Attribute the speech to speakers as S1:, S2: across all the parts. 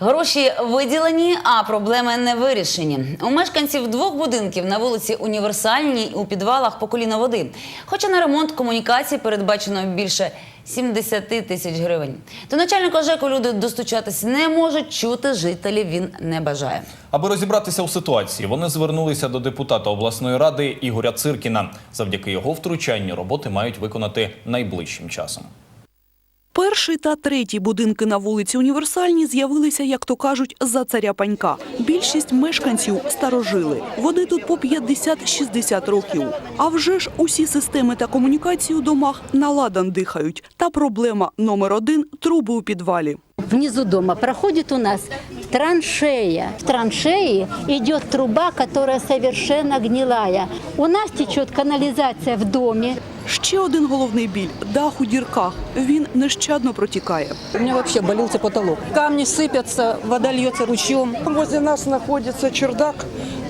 S1: Гроші виділені, а проблеми не вирішені. У мешканців двох будинків на вулиці Універсальній у підвалах по коліна води. Хоча на ремонт комунікацій передбачено більше 70 тисяч гривень. До начальника ЖЕКу люди достучатись не можуть, чути жителів він не бажає.
S2: Аби розібратися у ситуації, вони звернулися до депутата обласної ради Ігоря Циркіна. Завдяки його втручанню роботи мають виконати найближчим часом.
S3: Перший та третій будинки на вулиці Універсальній з'явилися, як то кажуть, за царя панька. Більшість мешканців старожили. Вони тут по 50-60 років. А вже ж усі системи та комунікації у домах наладан дихають. Та проблема номер один – труби у підвалі.
S4: Внизу дома проходит у нас траншея. В траншеи идет труба, которая совершенно гнилая. У нас течет канализация в доме.
S3: Ще один головний біль – дах у дірках. Він нещадно протікає.
S5: У меня вообще болелся потолок. Камни сыпятся, вода льется ручьем.
S6: Возле нас находится чердак,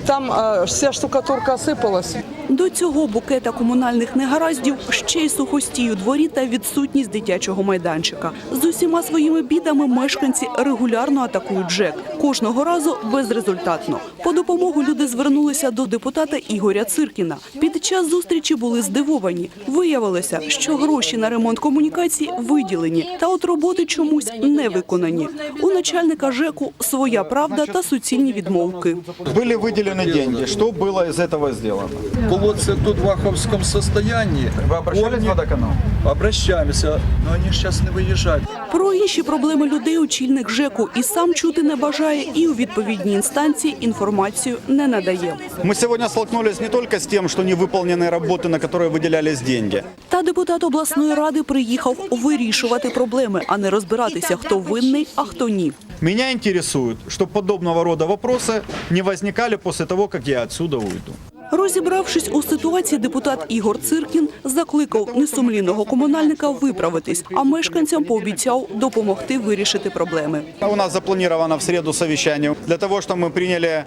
S6: там э, вся штукатурка осыпалась.
S3: До цього букета комунальних негараздів ще й сухостій у дворі та відсутність дитячого майданчика. З усіма своїми бідами мешканці регулярно атакують ЖЕК. Кожного разу безрезультатно. По допомогу люди звернулися до депутата Ігоря Циркіна. Під час зустрічі були здивовані. Виявилося, що гроші на ремонт комунікацій виділені, та от роботи чомусь не виконані. У начальника ЖЕКу своя правда та суцільні відмовки.
S7: Были выделены деньги. Что было из этого сделано?
S8: Колодцы тут в аховском состоянии.
S7: Вы обращались в
S8: Помни-
S7: водоканал?
S8: Обращаемся, но они сейчас не выезжают.
S3: Про інші проблеми людей очільник ЖЕКу і сам чути не бажає, і у відповідній інстанції інформацію не надає.
S7: Мы сегодня столкнулись не только с тем, что не выполнены работы, на которые выделялись деньги.
S3: Та депутат обласної ради приїхав вирішувати проблеми, а не розбиратися, хто винний, а хто ні.
S7: Меня интересует, чтобы подобного рода вопросы не возникали после того, как я отсюда уйду.
S3: Розібравшись у ситуації, депутат Ігор Циркін закликав несумлінного комунальника виправитись, а мешканцям пообіцяв допомогти вирішити проблеми.
S7: У нас заплановано в середу совіщання для того, щоб ми приняли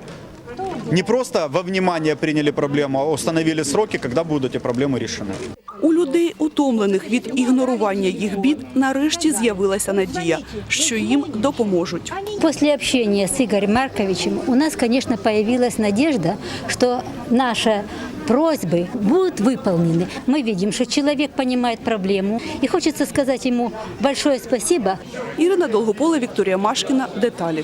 S7: не просто во внимание приняли проблему, а установили сроки, когда будут эти проблемы решены.
S3: У людей, утомлених від ігнорування їх бід, нарешті з'явилася надія, що їм допоможуть.
S4: После общения с Игорем Марковичем у нас, конечно, появилась надежда, что наши просьбы будут выполнены. Мы видим, что человек понимает проблему, и хочется сказать ему большое спасибо
S3: Ірина Долгопола, Вікторія Машкіна. Деталі.